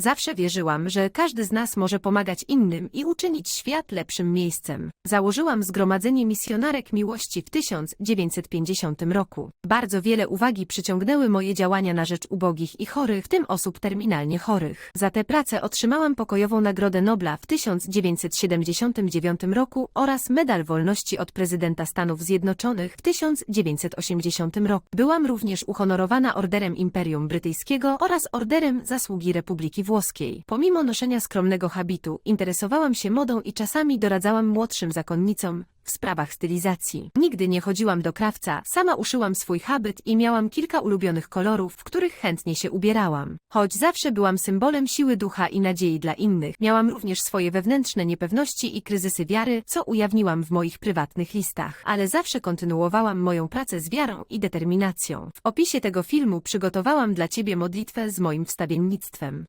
Zawsze wierzyłam, że każdy z nas może pomagać innym i uczynić świat lepszym miejscem. Założyłam Zgromadzenie Misjonarek Miłości w 1950 roku. Bardzo wiele uwagi przyciągnęły moje działania na rzecz ubogich i chorych, w tym osób terminalnie chorych. Za tę pracę otrzymałam pokojową Nagrodę Nobla w 1979 roku oraz Medal Wolności od prezydenta Stanów Zjednoczonych w 1980 roku. Byłam również uhonorowana Orderem Imperium Brytyjskiego oraz Orderem Zasługi Republiki Włoskiej. Pomimo noszenia skromnego habitu, interesowałam się modą i czasami doradzałam młodszym zakonnicom w sprawach stylizacji. Nigdy nie chodziłam do krawca, sama uszyłam swój habit i miałam kilka ulubionych kolorów, w których chętnie się ubierałam. Choć zawsze byłam symbolem siły ducha i nadziei dla innych, miałam również swoje wewnętrzne niepewności i kryzysy wiary, co ujawniłam w moich prywatnych listach. Ale zawsze kontynuowałam moją pracę z wiarą i determinacją. W opisie tego filmu przygotowałam dla Ciebie modlitwę z moim wstawiennictwem.